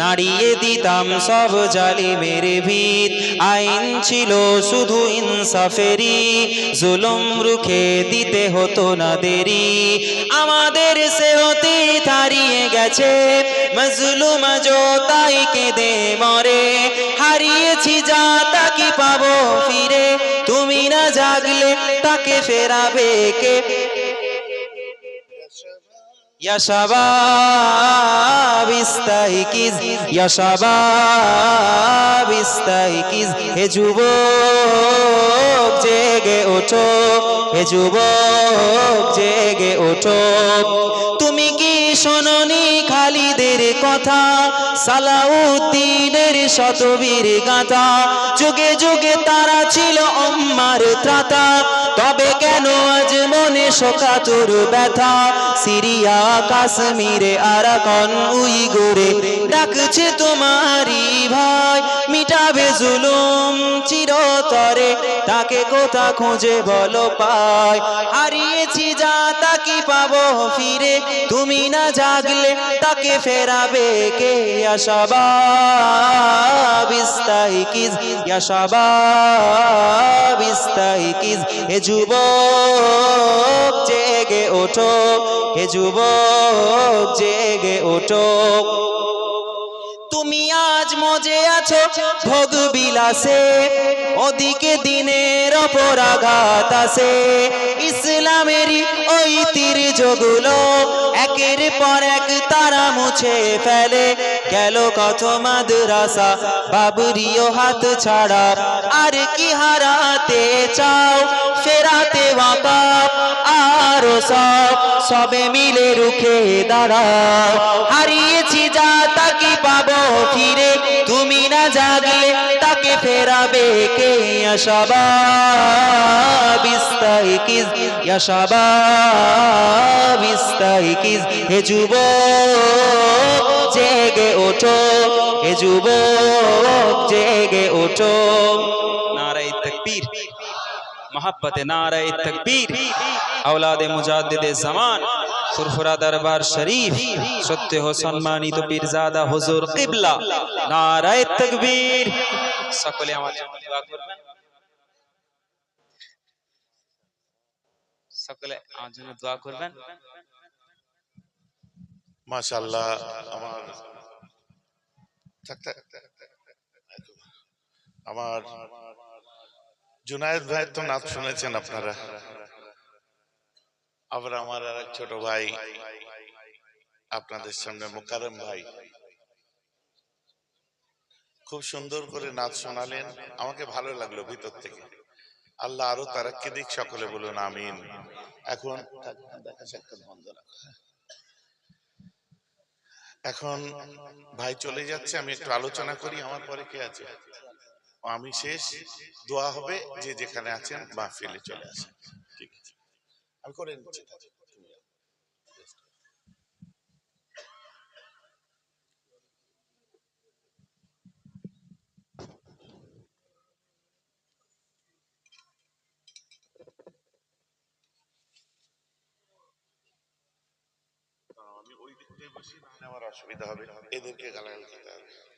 নাড়িয়ে দিতাম সব জালি মেরে ভিত। আইন ছিল শুধু ইনসাফেরি জুলুম রুখে দিতে হতো না দেরি। আমাদের সে অতীত হারিয়ে গেছে তাই কেঁদে মরে। হারিয়েছি যা তা কি পাবো ফিরে? তুমি না জাগলে তাকে ফেরাবে কে? يا شباب استيقظ يا شباب استيقظ হে যুবক জেগে ওঠো হে যুবক জেগে ওঠো তুমি কি শোনোনি খালিদের কথা সালাউদ্দিনের শতবীর গাথা যুগে যুগে তারা ছিল অম্মার ত্রাতা তবে কেন আজ মনে শোকাতুর ব্যথা। সিরিয়া কাশ্মীরে আরাকন উইগুরে। ডাকছে তোমারি ভাই মিটাবে তাকে কোথা খুঁজে বলো পায় হারিয়েছি যা তাকে পাবো ফিরে? তুমি না জাগলে তাকে ফেরাবে কে? ইয়াশাবাব ইস্তাইকিজ হে যুবক, জেগে ওঠো, হে যুবক, জেগে ওঠো। তুমি আজ মজে আছো ভোগ বিলাসে, ওদিকে দিনের অপরাঘাত আছে। ইসলামেরই ওই তীর যোগুলো একের পর এক তারা মুছে ফেলে। গেল কত মাদ্রাসা বাবরিও হাত ছাড়া। আর কি হারাতে চাও, ফেরাতে ওয়াকাপ আরও সব, সবে মিলে রুখে দাঁড়াও। হারিয়েছি যা কি পাবো ফিরে। তুমি না জাগলে তাকে ফেরাবে কে? বিস্তাইকিস যুব জেগে ওঠো। হে যুব জেগে ওঠো। নারায় তকবীর। محبت نعرہ تکبیر اولاد مجادد ফুরফুরা দরবার শরীফ, সত্য হো সম্মানিত পীরজাদা হুজুর কিবলা, নারায়ে তাকবীর। সকলে আমার জন্য দোয়া করবেন। সকলে আমার জন্য দোয়া করবেন। মাশাল্লাহ আমার। আমার জুনায়েদ ভাই তো নাচ শুনেছেন আপনারা। আবার আমার আর এক ছোট ভাই, আপনাদের সামনে মোকারম ভাই। খুব সুন্দর করে নাচ শোনালেন, আমাকে ভালো লাগল ভিতর থেকে। আল্লাহ আরও তারাক্কি দিক সকলে বলুন, আমিন। এখন এখন ভাই চলে যাচ্ছে, আমি একটু আলোচনা করি, আমার পরে কে আছে? আমি শেষ। দোয়া হবে, যে যেখানে আছেন বা ফেলে চলে আসেন। আমি করে নিচ্ছি আমি ওই দিক দিয়ে বসি নাহলে আমার অসুবিধা হবে। এদেরকে গালাগাল খেতে হবে।